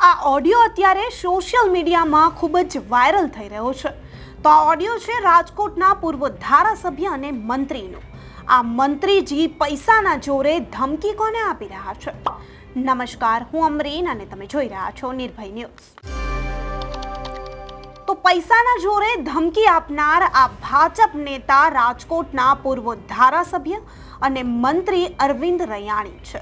આ ઓડિયો અત્યારે સોશિયલ મીડિયામાં ખૂબ જ વાયરલ થઈ રહ્યો છે. તો આ ઓડિયો છે રાજકોટના પૂર્વ ધારાસભ્ય અને મંત્રીનો. આ મંત્રીજી પૈસાના જોરે ધમકી કોને આપી રહ્યા છે? નમસ્કાર, હું અમરીન અને તમે જોઈ રહ્યા છો નિર્ભય ન્યૂઝ. તો પૈસાના જોરે ધમકી આપનાર આ ભાજપ નેતા રાજકોટના પૂર્વ ધારાસભ્ય અને મંત્રી અરવિંદ રૈયાણી છે.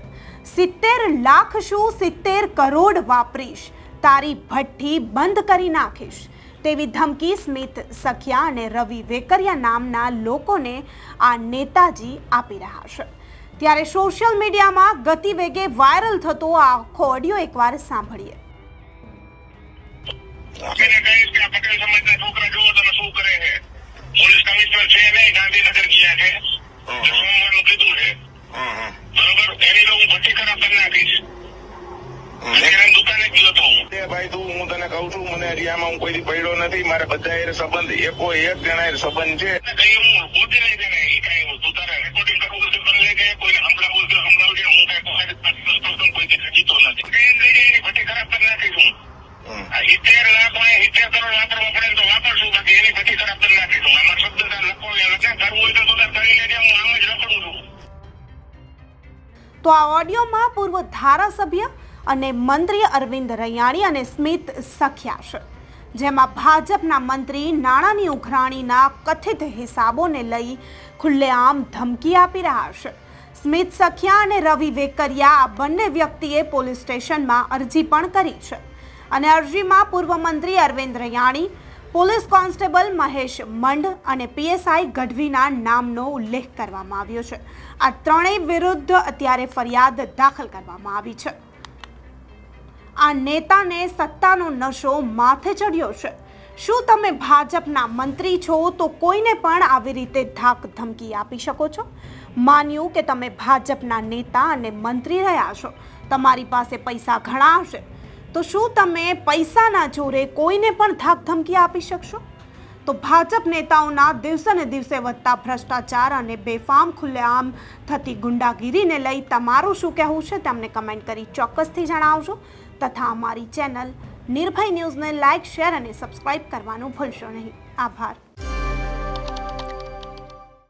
સિત્તેર લાખ શું સિત્તેર કરોડ વાપરીશ, તારી ભઠ્ઠી બંધ કરી નાખીશ. તેવી ધમકી સ્મિત સખિયા અને રવિ વેકરિયા નામના લોકોને આ નેતાજી આપી રહ્યા છે. ત્યારે સોશિયલ મીડિયામાં ગતિવેગે વાયરલ થતો આ આખો ઓડિયો એકવાર સાંભળીએ. એને કહીશ કે આ પટેલ સમાજના છોકરા જુઓ તમે શું કરે છે. પોલીસ કમિશનર છે નહીં ગાંધીનગર ગયા છે. સોમવારનું કીધું છે. બરોબર? એની તો હું ભઠ્ઠી ખરાબ કરી નાખીશ. દુકાને ગયો હતો હું. ભાઈ તું હું તને કહું છું મને હજી આમાં હું કોઈ પડ્યો નથી મારે બધા એ સંબંધ એકો એક જણા એ સંબંધ છે. કઈ હું પોતે લઈ જાય ને કઈ હું તું તારે રેકોર્ડિંગ કરવું તો પણ લઈ જાય કોઈને સંભળાવવું તો સંભળાવજે હું કઈ કોઈ કોઈથી ખચીતો નથી કઈ લઈ જાય એની ભઠ્ઠી ખરાબ કરી નાખીશ હું હમ. આ તો તો આ ઓડિયોમાં પૂર્વ ધારાસભ્ય અને મંત્રી અરવિંદ રૈયાણી અને સ્મિત સખ્યા છે, જેમાં ભાજપના મંત્રી નાણાંની ઉઘરાણીના કથિત હિસાબોને લઈ ખુલ્લેઆમ ધમકી આપી રહ્યા છે. સ્મિત સખિયા અને રવિ વેકરિયા આ બંને વ્યક્તિએ પોલીસ સ્ટેશનમાં અરજી પણ કરી છે. અને અરજીમાં પૂર્વ મંત્રી અરવિંદ રૈયાણી, પોલીસ કોન્સ્ટેબલ મહેશ મંડ અને પીએસઆઈ ગઢવીના નામનો ઉલ્લેખ કરવામાં આવ્યો છે. આ ત્રણેય વિરુદ્ધ અત્યારે ફરિયાદ દાખલ કરવામાં આવી છે. આ નેતાને સત્તાનો નશો માથે ચડ્યો છે. શું તમે ભાજપના મંત્રી છો તો કોઈને પણ આવી રીતે ધાક ધમકી આપી શકો છો? માન્યું કે તમે ભાજપના નેતા અને મંત્રી રહ્યા છો. તમારી પાસે પૈસા ઘણા હશે. તો શું તમે પૈસાના જોરે કોઈને પણ ધાક ધમકી આપી શકશો? તો ભાજપ નેતાઓના દિવસે ને દિવસે વધતા ભ્રષ્ટાચાર અને બેફામ ખુલ્લેઆમ થતી ગુંડાગીરીને લઈ તમારું શું કહેવું છે તેમને કમેન્ટ કરી ચોક્કસથી જણાવજો. તથા અમારી ચેનલ નિર્ભય ન્યૂઝને લાઇક, શેર અને સબસ્ક્રાઇબ કરવાનું ભૂલશો નહીં. આભાર.